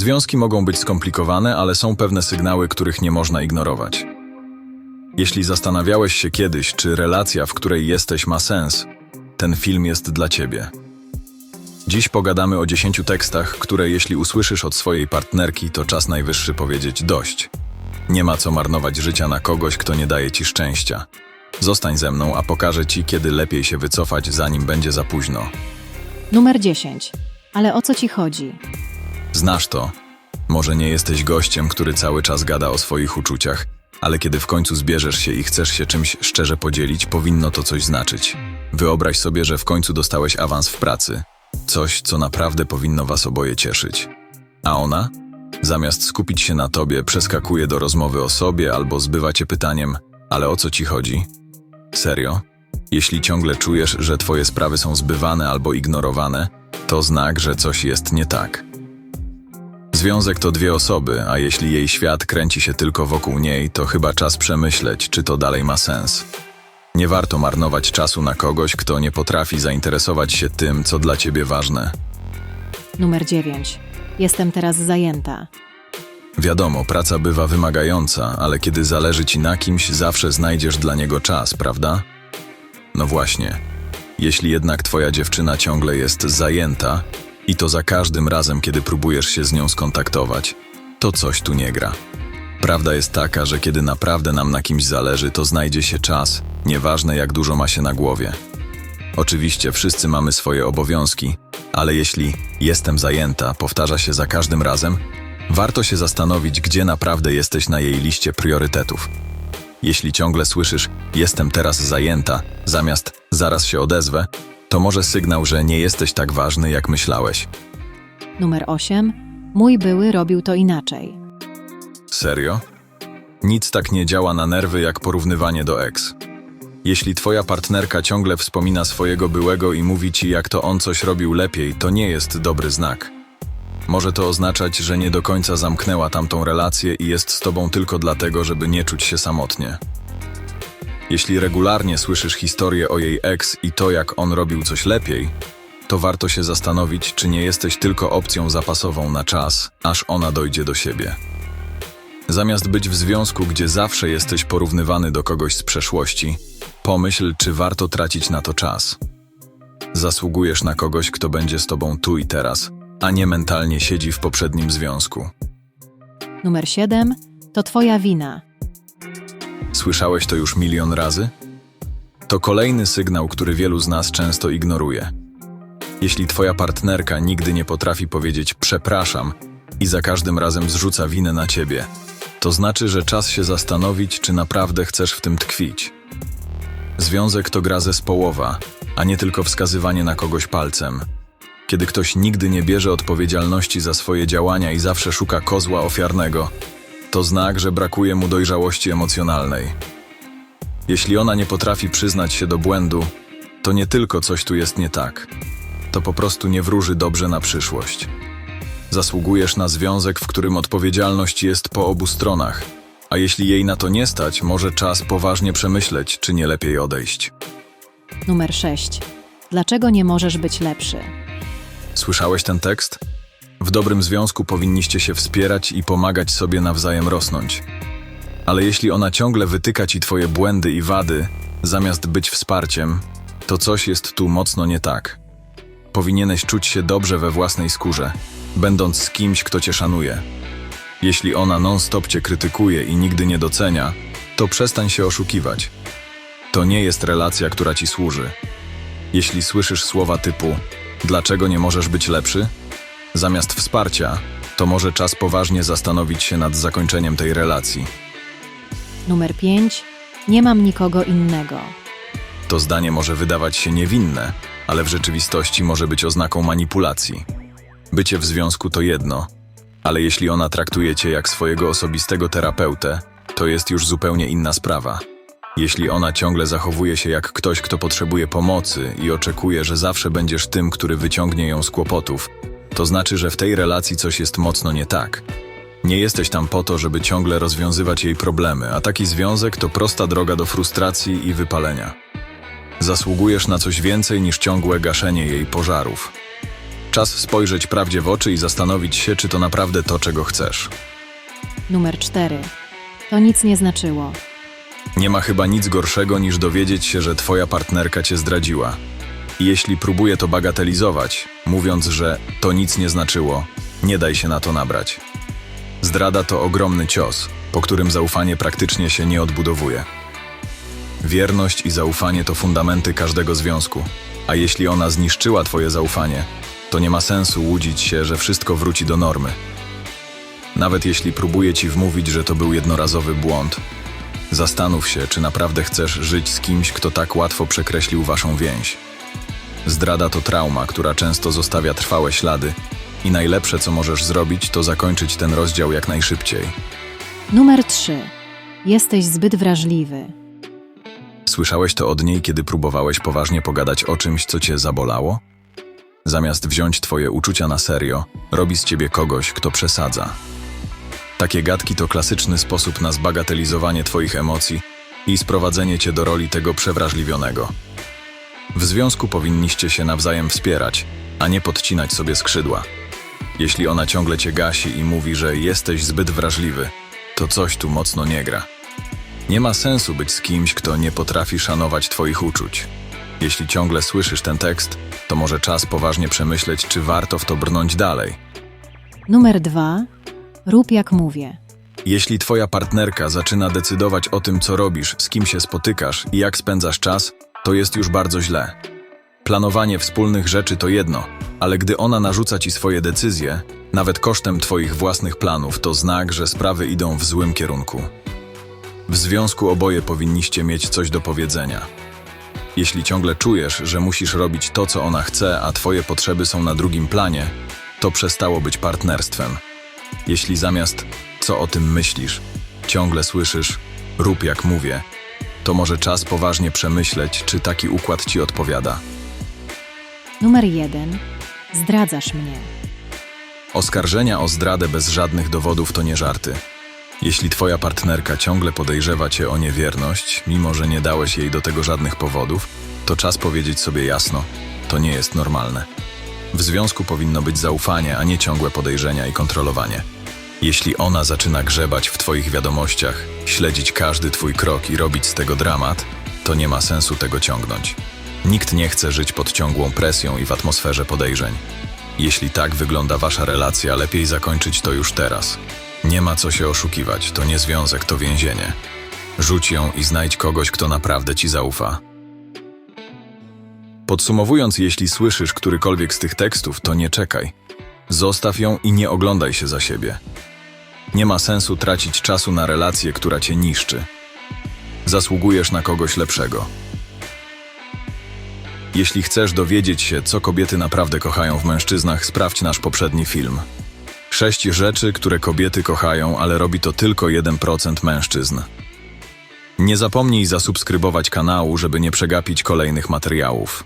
Związki mogą być skomplikowane, ale są pewne sygnały, których nie można ignorować. Jeśli zastanawiałeś się kiedyś, czy relacja, w której jesteś, ma sens, ten film jest dla ciebie. Dziś pogadamy o 10 tekstach, które jeśli usłyszysz od swojej partnerki, to czas najwyższy powiedzieć dość. Nie ma co marnować życia na kogoś, kto nie daje ci szczęścia. Zostań ze mną, a pokażę ci, kiedy lepiej się wycofać, zanim będzie za późno. Numer 10. Ale o co ci chodzi? Znasz to. Może nie jesteś gościem, który cały czas gada o swoich uczuciach, ale kiedy w końcu zbierzesz się i chcesz się czymś szczerze podzielić, powinno to coś znaczyć. Wyobraź sobie, że w końcu dostałeś awans w pracy. Coś, co naprawdę powinno was oboje cieszyć. A ona? Zamiast skupić się na tobie, przeskakuje do rozmowy o sobie albo zbywa cię pytaniem: Ale o co ci chodzi? Serio? Jeśli ciągle czujesz, że twoje sprawy są zbywane albo ignorowane, to znak, że coś jest nie tak. Związek to dwie osoby, a jeśli jej świat kręci się tylko wokół niej, to chyba czas przemyśleć, czy to dalej ma sens. Nie warto marnować czasu na kogoś, kto nie potrafi zainteresować się tym, co dla ciebie ważne. Numer 9. Jestem teraz zajęta. Wiadomo, praca bywa wymagająca, ale kiedy zależy ci na kimś, zawsze znajdziesz dla niego czas, prawda? No właśnie. Jeśli jednak twoja dziewczyna ciągle jest zajęta, i to za każdym razem, kiedy próbujesz się z nią skontaktować, to coś tu nie gra. Prawda jest taka, że kiedy naprawdę nam na kimś zależy, to znajdzie się czas, nieważne jak dużo ma się na głowie. Oczywiście wszyscy mamy swoje obowiązki, ale jeśli jestem zajęta powtarza się za każdym razem, warto się zastanowić, gdzie naprawdę jesteś na jej liście priorytetów. Jeśli ciągle słyszysz jestem teraz zajęta, zamiast zaraz się odezwę, to może sygnał, że nie jesteś tak ważny, jak myślałeś. Numer 8. Mój były robił to inaczej. Serio? Nic tak nie działa na nerwy jak porównywanie do ex. Jeśli twoja partnerka ciągle wspomina swojego byłego i mówi ci, jak to on coś robił lepiej, to nie jest dobry znak. Może to oznaczać, że nie do końca zamknęła tamtą relację i jest z tobą tylko dlatego, żeby nie czuć się samotnie. Jeśli regularnie słyszysz historię o jej ex i to, jak on robił coś lepiej, to warto się zastanowić, czy nie jesteś tylko opcją zapasową na czas, aż ona dojdzie do siebie. Zamiast być w związku, gdzie zawsze jesteś porównywany do kogoś z przeszłości, pomyśl, czy warto tracić na to czas. Zasługujesz na kogoś, kto będzie z tobą tu i teraz, a nie mentalnie siedzi w poprzednim związku. Numer 7. To twoja wina. Słyszałeś to już milion razy? To kolejny sygnał, który wielu z nas często ignoruje. Jeśli twoja partnerka nigdy nie potrafi powiedzieć przepraszam i za każdym razem zrzuca winę na ciebie, to znaczy, że czas się zastanowić, czy naprawdę chcesz w tym tkwić. Związek to gra zespołowa, a nie tylko wskazywanie na kogoś palcem. Kiedy ktoś nigdy nie bierze odpowiedzialności za swoje działania i zawsze szuka kozła ofiarnego, to znak, że brakuje mu dojrzałości emocjonalnej. Jeśli ona nie potrafi przyznać się do błędu, to nie tylko coś tu jest nie tak. To po prostu nie wróży dobrze na przyszłość. Zasługujesz na związek, w którym odpowiedzialność jest po obu stronach, a jeśli jej na to nie stać, może czas poważnie przemyśleć, czy nie lepiej odejść. Numer 6. Dlaczego nie możesz być lepszy? Słyszałeś ten tekst? W dobrym związku powinniście się wspierać i pomagać sobie nawzajem rosnąć. Ale jeśli ona ciągle wytyka ci twoje błędy i wady, zamiast być wsparciem, to coś jest tu mocno nie tak. Powinieneś czuć się dobrze we własnej skórze, będąc z kimś, kto cię szanuje. Jeśli ona non-stop cię krytykuje i nigdy nie docenia, to przestań się oszukiwać. To nie jest relacja, która ci służy. Jeśli słyszysz słowa typu dlaczego nie możesz być lepszy? Zamiast wsparcia, to może czas poważnie zastanowić się nad zakończeniem tej relacji. Numer 5. Nie mam nikogo innego. To zdanie może wydawać się niewinne, ale w rzeczywistości może być oznaką manipulacji. Bycie w związku to jedno, ale jeśli ona traktuje cię jak swojego osobistego terapeutę, to jest już zupełnie inna sprawa. Jeśli ona ciągle zachowuje się jak ktoś, kto potrzebuje pomocy i oczekuje, że zawsze będziesz tym, który wyciągnie ją z kłopotów, to znaczy, że w tej relacji coś jest mocno nie tak. Nie jesteś tam po to, żeby ciągle rozwiązywać jej problemy, a taki związek to prosta droga do frustracji i wypalenia. Zasługujesz na coś więcej niż ciągłe gaszenie jej pożarów. Czas spojrzeć prawdzie w oczy i zastanowić się, czy to naprawdę to, czego chcesz. Numer 4. To nic nie znaczyło. Nie ma chyba nic gorszego niż dowiedzieć się, że twoja partnerka cię zdradziła. I jeśli próbuje to bagatelizować, mówiąc, że to nic nie znaczyło, nie daj się na to nabrać. Zdrada to ogromny cios, po którym zaufanie praktycznie się nie odbudowuje. Wierność i zaufanie to fundamenty każdego związku, a jeśli ona zniszczyła twoje zaufanie, to nie ma sensu łudzić się, że wszystko wróci do normy. Nawet jeśli próbuje ci wmówić, że to był jednorazowy błąd, Zastanów się, czy naprawdę chcesz żyć z kimś, kto tak łatwo przekreślił waszą więź. Zdrada to trauma, która często zostawia trwałe ślady, i najlepsze, co możesz zrobić, to zakończyć ten rozdział jak najszybciej. Numer 3. Jesteś zbyt wrażliwy. Słyszałeś to od niej, kiedy próbowałeś poważnie pogadać o czymś, co cię zabolało? Zamiast wziąć twoje uczucia na serio, robi z ciebie kogoś, kto przesadza. Takie gadki to klasyczny sposób na zbagatelizowanie twoich emocji i sprowadzenie cię do roli tego przewrażliwionego. W związku powinniście się nawzajem wspierać, a nie podcinać sobie skrzydła. Jeśli ona ciągle cię gasi i mówi, że jesteś zbyt wrażliwy, to coś tu mocno nie gra. Nie ma sensu być z kimś, kto nie potrafi szanować Twoich uczuć. Jeśli ciągle słyszysz ten tekst, to może czas poważnie przemyśleć, czy warto w to brnąć dalej. Numer 2. Rób jak mówię. Jeśli Twoja partnerka zaczyna decydować o tym, co robisz, z kim się spotykasz i jak spędzasz czas, to jest już bardzo źle. Planowanie wspólnych rzeczy to jedno, ale gdy ona narzuca Ci swoje decyzje, nawet kosztem Twoich własnych planów, to znak, że sprawy idą w złym kierunku. W związku oboje powinniście mieć coś do powiedzenia. Jeśli ciągle czujesz, że musisz robić to, co ona chce, a twoje potrzeby są na drugim planie, to przestało być partnerstwem. Jeśli zamiast co o tym myślisz, ciągle słyszysz rób jak mówię, to może czas poważnie przemyśleć, czy taki układ ci odpowiada. Numer 1. Zdradzasz mnie. Oskarżenia o zdradę bez żadnych dowodów to nie żarty. Jeśli twoja partnerka ciągle podejrzewa cię o niewierność, mimo że nie dałeś jej do tego żadnych powodów, to czas powiedzieć sobie jasno: to nie jest normalne. W związku powinno być zaufanie, a nie ciągłe podejrzenia i kontrolowanie. Jeśli ona zaczyna grzebać w twoich wiadomościach, śledzić każdy twój krok i robić z tego dramat, to nie ma sensu tego ciągnąć. Nikt nie chce żyć pod ciągłą presją i w atmosferze podejrzeń. Jeśli tak wygląda wasza relacja, lepiej zakończyć to już teraz. Nie ma co się oszukiwać, to nie związek, to więzienie. Rzuć ją i znajdź kogoś, kto naprawdę ci zaufa. Podsumowując, jeśli słyszysz którykolwiek z tych tekstów, to nie czekaj. Zostaw ją i nie oglądaj się za siebie. Nie ma sensu tracić czasu na relację, która cię niszczy. Zasługujesz na kogoś lepszego. Jeśli chcesz dowiedzieć się, co kobiety naprawdę kochają w mężczyznach, sprawdź nasz poprzedni film. Sześć rzeczy, które kobiety kochają, ale robi to tylko 1% mężczyzn. Nie zapomnij zasubskrybować kanału, żeby nie przegapić kolejnych materiałów.